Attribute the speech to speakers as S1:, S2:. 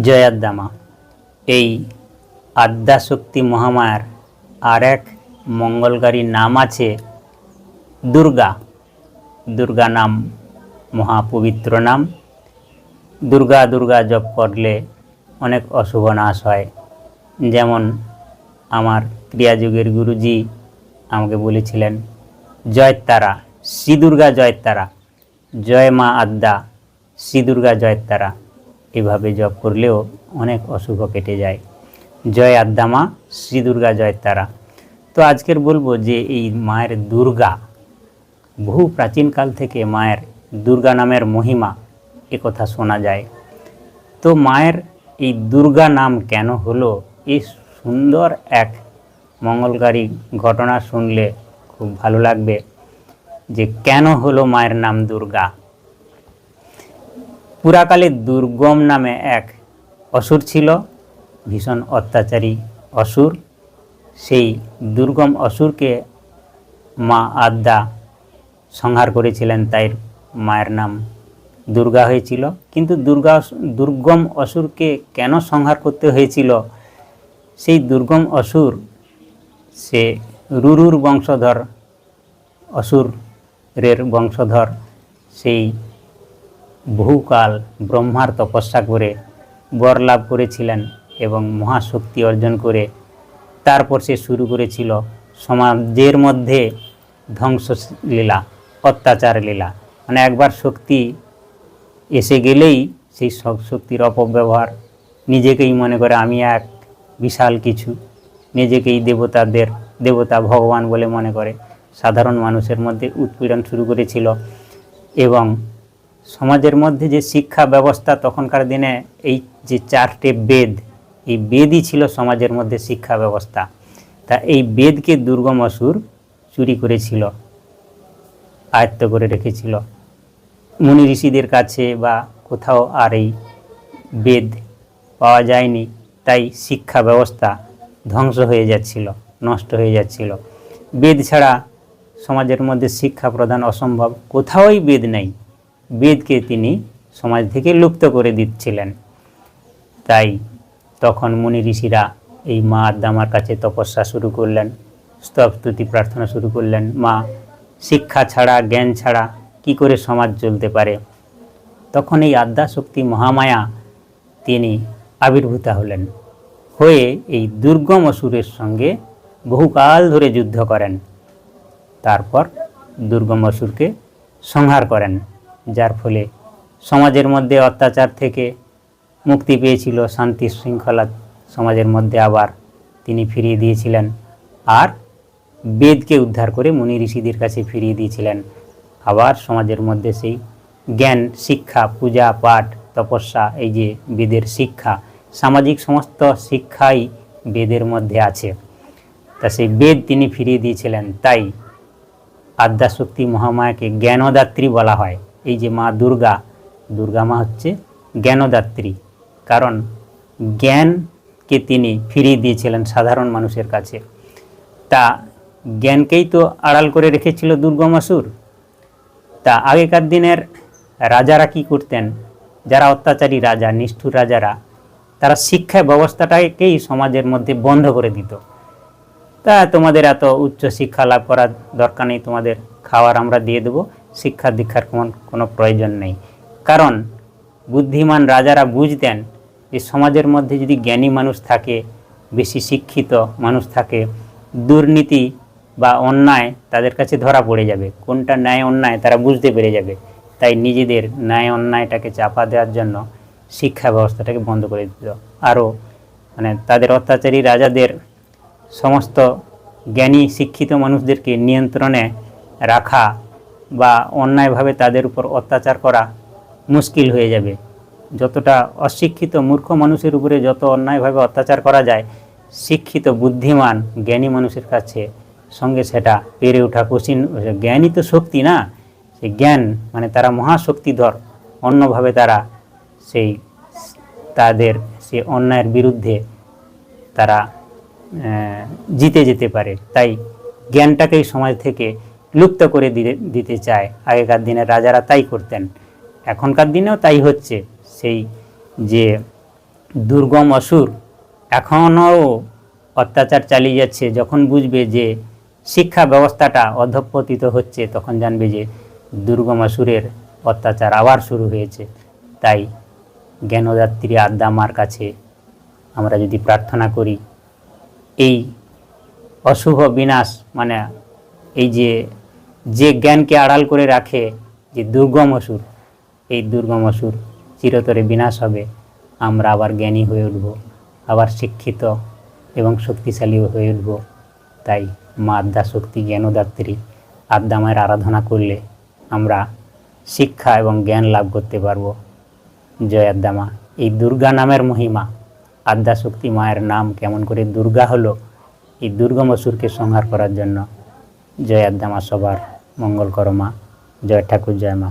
S1: জয়াদ্দামা। এই আদ্যাশক্তি মহামায়ার আর এক মঙ্গলকারী নাম আছে দুর্গা। দুর্গা নাম মহাপবিত্র নাম। দুর্গা দুর্গা জপ করলে অনেক অশুভ নাশ হয়। যেমন আমার ক্রিয়াযুগের গুরুজি আমাকে বলেছিলেন, জয় তারা, শ্রী দুর্গা জয় তারা, জয় মা আদ্যা, শ্রী দুর্গা জয় তারা। এভাবে জপ করলেও অনেক অশুভ কেটে যায়। জয় আদ্যা মা শ্রী দুর্গা জয় তারা। তো আজকের বলব যে এই মায়ের দুর্গা, বহু প্রাচীনকাল থেকে মায়ের দুর্গা নামের মহিমা কথা শোনা যায়। তো মায়ের এই দুর্গা নাম কেন হলো এই সুন্দর এক মঙ্গলকারী ঘটনা শুনলে খুব ভালো লাগবে যে কেন হলো মায়ের নাম দুর্গা। পুরাকালে দুর্গম নামে এক অসুর ছিল, ভীষণ অত্যাচারী অসুর। সেই দুর্গম অসুরকে মা আদ্যা সংহার করেছিলেন তাই মায়ের নাম দুর্গা হয়েছিল। কিন্তু দুর্গা দুর্গম অসুরকে কেন সংহার করতে হয়েছিল? সেই দুর্গম অসুর, সে রুরুর বংশধর, অসুরের বংশধর, সেই বহুকাল ব্রহ্মার তপস্যা করে, বর লাভ করেছিলেন এবং মহাশক্তি অর্জন করে, তারপর সে শুরু করেছিল সমাজের মধ্যে ধ্বংস লীলা অত্যাচার লীলা। মানে একবার শক্তি এসে গেলেই সেই সব শক্তির অপব্যবহার, নিজেকেই মনে করে আমি এক বিশাল কিছু, নিজেকেই দেবতাদের, দেবতা ভগবান বলে মনে করে। সাধারণ মানুষের মধ্যে উৎপীড়ন শুরু করেছিল এবং সমাজের মধ্যে যে শিক্ষা ব্যবস্থা তখনকার দিনে এই যে চারটে বেদ, এই বেদই ছিল সমাজের মধ্যে শিক্ষা ব্যবস্থা। তা এই বেদকে দুর্গম অসুর চুরি করেছিল, আয়ত্ত করে রেখেছিল। মুনি ঋষিদের কাছে বা কোথাও আর এই বেদ পাওয়া যায়নি, তাই শিক্ষা ব্যবস্থা ধ্বংস হয়ে যাচ্ছিল, নষ্ট হয়ে যাচ্ছিল। বেদ ছাড়া সমাজের মধ্যে শিক্ষা প্রদান অসম্ভব, কোথাওই বেদ নেই। বেদকে তিনি সমাজ থেকে লুপ্ত করে দিচ্ছিলেন। তাই তখন মুনি ঋষিরা এই মা আদ্দামার কাছে তপস্যা শুরু করলেন স্তব স্তুতি প্রার্থনা শুরু করলেন, মা, শিক্ষা ছাড়া, জ্ঞান ছাড়া কি করে সমাজ চলতে পারে? তখন এই আদ্যা শক্তি মহামায়া তিনি আবির্ভূতা হলেন, হয়ে এই দুর্গম অসুরের সঙ্গে বহুকাল ধরে যুদ্ধ করেন। তারপর দুর্গম অসুরকে সংহার করেন। যার ফলে সমাজের মধ্যে অত্যাচার থেকে মুক্তি পেয়েছিল শান্তি শৃঙ্খলা সমাজের মধ্যে আবার তিনি ফিরিয়ে দিয়েছিলেন। আর বেদকে উদ্ধার করে মুনি ঋষিদের কাছে ফিরিয়ে দিয়েছিলেন। আবার সমাজের মধ্যে সেই জ্ঞান, শিক্ষা, পূজা, পাঠ, তপস্যা, এই যে বেদের শিক্ষা, সামাজিক সমস্ত শিক্ষাই বেদের মধ্যে আছে। তা সেই বেদ তিনি ফিরিয়ে দিয়েছিলেন। তাই আদ্যাশক্তি মহামায়াকে জ্ঞানদাত্রী বলা হয়। এই যে মা দুর্গা দুর্গা মা হচ্ছে জ্ঞানদাত্রী। কারণ জ্ঞানকে তিনি ফিরিয়ে দিয়েছিলেন সাধারণ মানুষের কাছে। তা জ্ঞানকেই তো আড়াল করে রেখেছিল দুর্গমাসুর তা আগেকার দিনের রাজারা কি করতেন? যারা অত্যাচারী রাজা, নিষ্ঠুর রাজারা, তারা শিক্ষা ব্যবস্থাটাকেই সমাজের মধ্যে বন্ধ করে দিত। তা তোমাদের এত উচ্চ শিক্ষা লাভ করার দরকার নেই, তোমাদের খাওয়ার আমরা দিয়ে দেবো। শিক্ষা দীক্ষার কোনো প্রয়োজন নেই। কারণ, বুদ্ধিমান রাজারা বুঝতেন যে সমাজের মধ্যে যদি জ্ঞানী মানুষ থাকে, বেশি শিক্ষিত মানুষ থাকে, দুর্নীতি বা অন্যায় তাদের কাছে ধরা পড়ে যাবে। কোনটা ন্যায় অন্যায় তারা বুঝতে পেরে যাবে। তাই নিজেদের ন্যায় অন্যায়টাকে চাপা দেওয়ার জন্য শিক্ষা ব্যবস্থাটাকে বন্ধ করে দিত। আরও মানে তাদের অত্যাচারী রাজাদের সমস্ত জ্ঞানী শিক্ষিত মানুষদেরকে নিয়ন্ত্রণে রাখা বা অন্যায়ভাবে তাদের উপর অত্যাচার করা মুশকিল হয়ে যাবে। যতটা অশিক্ষিত মূর্খ মানুষের উপরে যত অন্যায়ভাবে অত্যাচার করা যায়, শিক্ষিত, বুদ্ধিমান, জ্ঞানী মানুষের কাছে সঙ্গে সেটা পেরে ওঠা কঠিন। জ্ঞানই তো শক্তি না? সেই জ্ঞান মানে তারা মহাশক্তিধর। অন্যভাবে তারা সেই তাদের সে অন্যায়ের বিরুদ্ধে তারা জিতে যেতে পারে। তাই জ্ঞানটাকেই সমাজ থেকে লুপ্ত করে দিতে চায়। আগেকার দিনের রাজারা তাই করতেন। এখনকার দিনেও তাই হচ্ছে। সেই যে দুর্গম অসুর এখনও অত্যাচার চালিয়ে যাচ্ছে, যখন বুঝবে যে শিক্ষা ব্যবস্থাটা অধঃপতিত হচ্ছে, তখন জানবে যে দুর্গম অসুরের অত্যাচার আবার শুরু হয়েছে। তাই জ্ঞানদাত্রী আদ্দামার কাছে আমরা যদি প্রার্থনা করি, এই অশুভ বিনাশ মানে এই যে যে জ্ঞানকে আড়াল করে রাখে যে দুর্গম অসুর, এই দুর্গম অসুর চিরতরে বিনাশ হবে। আমরা আবার জ্ঞানী হয়ে উঠব, আবার শিক্ষিত এবং শক্তিশালী হয়ে উঠব। তাই মা আদ্যা শক্তি জ্ঞানদাত্রী আদ্যা মায়ের আরাধনা করলে আমরা শিক্ষা এবং জ্ঞান লাভ করতে পারব। জয় আদ্যা মা এই দুর্গা নামের মহিমা, আদ্যা শক্তি মায়ের নাম কেমন করে দুর্গা হলো, এই দুর্গম অসুরকে সংহার করার জন্য। জয় আদ্যা মা সবার মঙ্গল করো মা জয় ঠাকুর জয় মা।